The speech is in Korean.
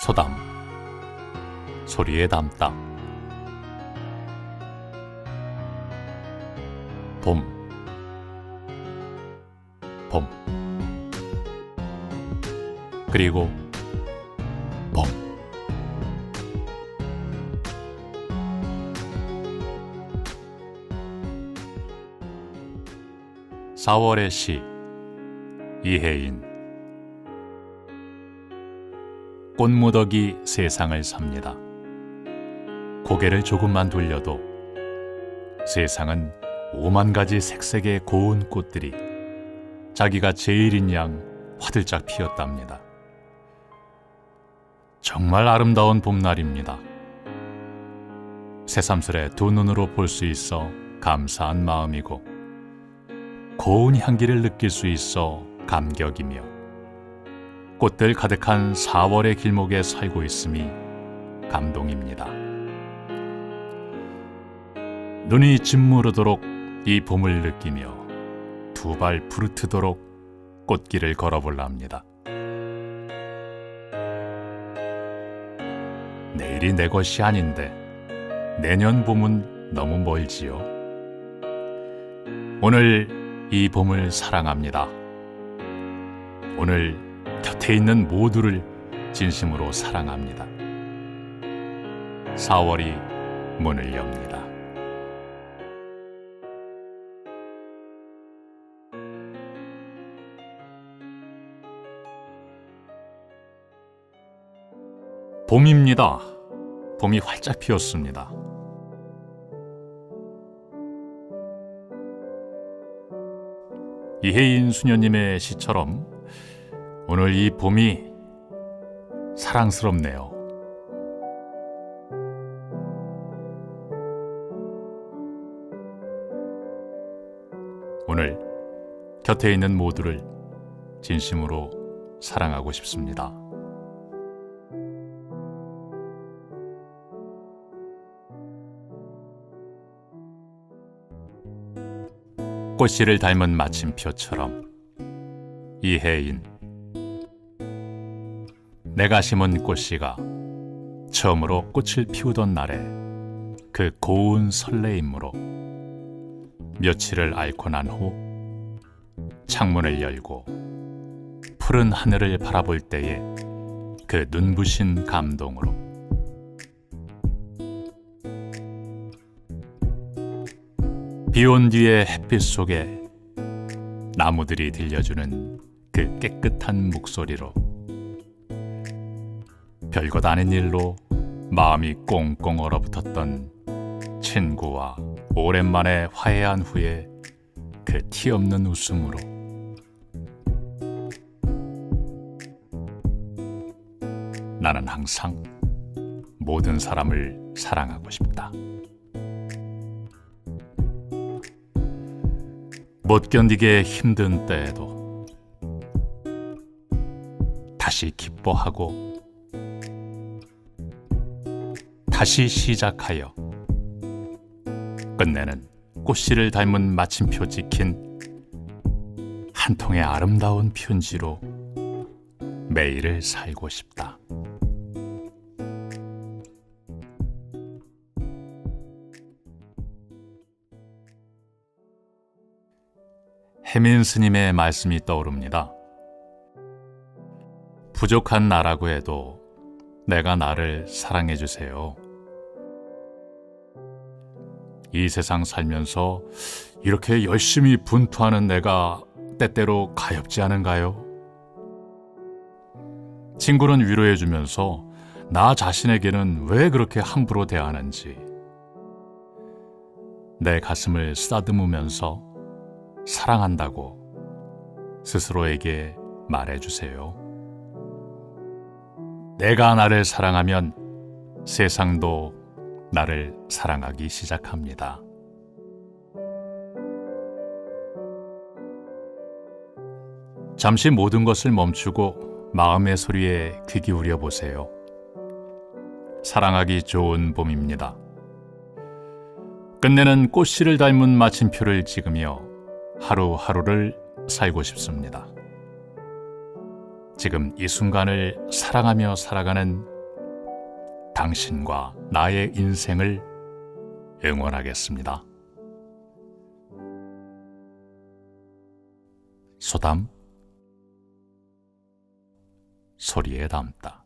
소담. 소리에 담다 봄. 봄. 그리고 봄. 4월의 시. 이혜인 꽃무더기 세상을 삽니다. 고개를 조금만 돌려도 세상은 오만 가지 색색의 고운 꽃들이 자기가 제일인 양 화들짝 피었답니다. 정말 아름다운 봄날입니다. 새삼스레 두 눈으로 볼 수 있어 감사한 마음이고 고운 향기를 느낄 수 있어 감격이며 꽃들 가득한 4월의 길목에 살고 있음이 감동입니다. 눈이 짓무르도록 이 봄을 느끼며 두 발 부르트도록 꽃길을 걸어볼랍니다. 내일이 내 것이 아닌데 내년 봄은 너무 멀지요. 오늘 이 봄을 사랑합니다. 오늘 곁에 있는 모두를 진심으로 사랑합니다. 4월이 문을 엽니다. 봄입니다. 봄이 활짝 피었습니다. 이혜인 수녀님의 시처럼 오늘 이 봄이 사랑스럽네요. 오늘 곁에 있는 모두를 진심으로 사랑하고 싶습니다. 꽃씨를 닮은 마침표처럼 이혜인 내가 심은 꽃씨가 처음으로 꽃을 피우던 날에 그 고운 설레임으로 며칠을 앓고 난 후 창문을 열고 푸른 하늘을 바라볼 때의 그 눈부신 감동으로. 비온 뒤의 햇빛 속에 나무들이 들려주는 그 깨끗한 목소리로 별것 아닌 일로 마음이 꽁꽁 얼어붙었던 친구와 오랜만에 화해한 후에 그 티 없는 웃음으로 나는 항상 모든 사람을 사랑하고 싶다. 못 견디게 힘든 때에도 다시 기뻐하고 다시 시작하여 끝내는 꽃씨를 닮은 마침표 찍힌 한 통의 아름다운 편지로 매일을 살고 싶다. 해민 스님의 말씀이 떠오릅니다. 부족한 나라고 해도 내가 나를 사랑해 주세요. 이 세상 살면서 이렇게 열심히 분투하는 내가 때때로 가엽지 않은가요? 친구는 위로해 주면서 나 자신에게는 왜 그렇게 함부로 대하는지 내 가슴을 쓰다듬으면서 사랑한다고 스스로에게 말해 주세요. 내가 나를 사랑하면 세상도 나를 사랑하기 시작합니다. 잠시 모든 것을 멈추고 마음의 소리에 귀 기울여 보세요. 사랑하기 좋은 봄입니다. 끝내는 꽃씨를 닮은 마침표를 찍으며 하루하루를 살고 싶습니다. 지금 이 순간을 사랑하며 살아가는 당신과 나의 인생을 응원하겠습니다. 소담 소리에 담다.